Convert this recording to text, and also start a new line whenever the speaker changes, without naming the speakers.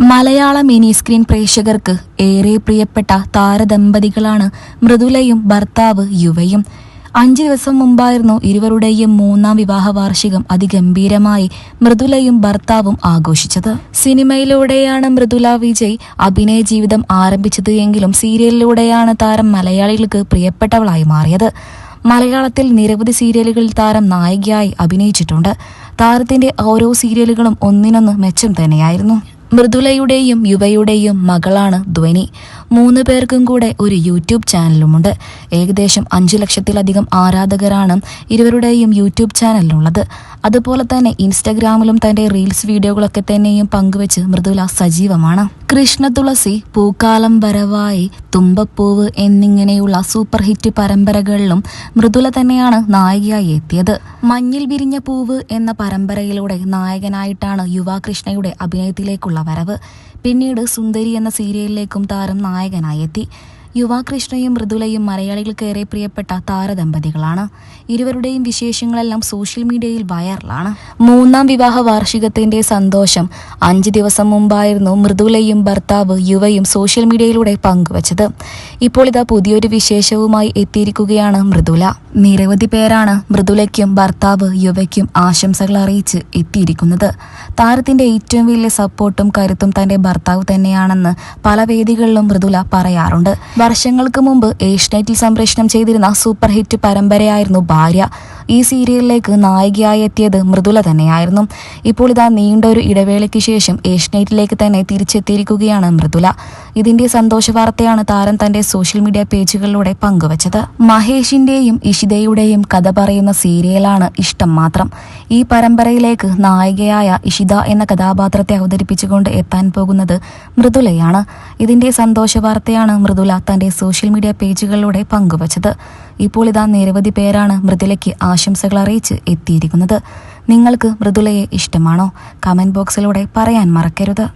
മലയാള mini screen പ്രേക്ഷകർക്ക് ഏറെ പ്രിയപ്പെട്ട താരദമ്പതികളാണ് മൃദുലയും ഭർത്താവ് യുവയും. അഞ്ചു ദിവസം മുമ്പായിരുന്നു ഇരുവരുടെയും മൂന്നാം വിവാഹ വാർഷികം അതിഗംഭീരമായി മൃദുലയും ഭർത്താവും ആഘോഷിച്ചത്. സിനിമയിലൂടെയാണ് മൃദുല വിജയ് അഭിനയ ജീവിതം ആരംഭിച്ചത് എങ്കിലും സീരിയലിലൂടെയാണ് താരം മലയാളികൾക്ക് പ്രിയപ്പെട്ടവളായി മാറിയത്. മലയാളത്തിൽ നിരവധി സീരിയലുകളിൽ താരം നായികയായി അഭിനയിച്ചിട്ടുണ്ട്. താരത്തിന്റെ ഓരോ സീരിയലുകളും ഒന്നിനൊന്ന് മെച്ചം തന്നെയായിരുന്നു. മൃദുലയുടെയും യുവയുടെയും മകളാണ് ധ്വനി. മൂന്ന് പേർക്കും കൂടെ ഒരു യൂട്യൂബ് ചാനലുമുണ്ട്. ഏകദേശം അഞ്ചു ലക്ഷത്തിലധികം ആരാധകരാണ് ഇരുവരുടെയും യൂട്യൂബ് ചാനലിലുള്ളത്. അതുപോലെ തന്നെ ഇൻസ്റ്റഗ്രാമിലും തന്റെ റീൽസ് വീഡിയോകളൊക്കെ തന്നെയും പങ്കുവെച്ച് മൃദുല സജീവമാണ്. കൃഷ്ണ തുളസി പൂക്കാലം വരവായി തുമ്പപ്പൂവ് എന്നിങ്ങനെയുള്ള സൂപ്പർ ഹിറ്റ് പരമ്പരകളിലും മൃദുല തന്നെയാണ് നായികയായി എത്തിയത്. മഞ്ഞിൽ വിരിഞ്ഞ പൂവ് എന്ന പരമ്പരയിലൂടെ നായകനായിട്ടാണ് യുവാകൃഷ്ണയുടെ അഭിനയത്തിലേക്കുള്ള വരവ്. പിന്നീട് സുന്ദരി എന്ന സീരിയലിലേക്കും താരം நாயகனாயத்தி യുവാകൃഷ്ണയും മൃദുലയും മലയാളികൾക്കേറെ പ്രിയപ്പെട്ട താരദമ്പതികളാണ്. ഇരുവരുടെയും വിശേഷങ്ങളെല്ലാം സോഷ്യൽ മീഡിയയിൽ വൈറലാണ്. മൂന്നാം വിവാഹ വാർഷികത്തിന്റെ സന്തോഷം അഞ്ച് ദിവസം മുമ്പായിരുന്നു മൃദുലയും ഭർത്താവ് യുവയും സോഷ്യൽ മീഡിയയിലൂടെ പങ്കുവച്ചത്. ഇപ്പോൾ ഇതാ പുതിയൊരു വിശേഷവുമായി എത്തിയിരിക്കുകയാണ് മൃദുല. നിരവധി പേരാണ് മൃദുലയ്ക്കും ഭർത്താവ് യുവയ്ക്കും ആശംസകൾ അറിയിച്ച് എത്തിയിരിക്കുന്നത്. താരത്തിന്റെ ഏറ്റവും വലിയ സപ്പോർട്ടും കരുത്തും തന്റെ ഭർത്താവ് തന്നെയാണെന്ന് പല വേദികളിലും മൃദുല പറയാറുണ്ട്. വർഷങ്ങൾക്ക് മുമ്പ് ഏഷ്യനെറ്റിൽ സംപ്രേഷണം ചെയ്തിരുന്ന സൂപ്പർ ഹിറ്റ് പരമ്പരയായിരുന്നു ഭാര്യ. ഈ സീരിയലിലേക്ക് നായികയായി എത്തിയത് മൃദുല തന്നെയായിരുന്നു. ഇപ്പോൾ ഇതാ നീണ്ട ഒരു ഇടവേളയ്ക്ക് ശേഷം ഏഷ്യനെറ്റിലേക്ക് തന്നെ തിരിച്ചെത്തിയിരിക്കുകയാണ് മൃദുല. ഇതിന്റെ സന്തോഷ വാർത്തയാണ് താരം തന്റെ സോഷ്യൽ മീഡിയ പേജുകളിലൂടെ പങ്കുവച്ചത്. മഹേഷിന്റെയും ഇഷിതയുടെയും കഥ പറയുന്ന സീരിയലാണ് ഇഷ്ടം മാത്രം. ഈ പരമ്പരയിലേക്ക് നായികയായ ഇഷിത എന്ന കഥാപാത്രത്തെ അവതരിപ്പിച്ചുകൊണ്ട് എത്താൻ പോകുന്നത് മൃദുലയാണ്. ഇതിന്റെ സന്തോഷ വാർത്തയാണ് മൃദുല തന്റെ സോഷ്യൽ മീഡിയ പേജുകളിലൂടെ പങ്കുവച്ചത്. ഇപ്പോൾ ഇതാ നിരവധി പേരാണ് മൃദുലയ്ക്ക് ആശംസകൾ അറിയിച്ച് എത്തിയിരിക്കുന്നത് നിങ്ങൾക്ക് മൃദുലയെ ഇഷ്ടമാണോ? കമന്റ് ബോക്സിലൂടെ പറയാൻ മറക്കരുത്.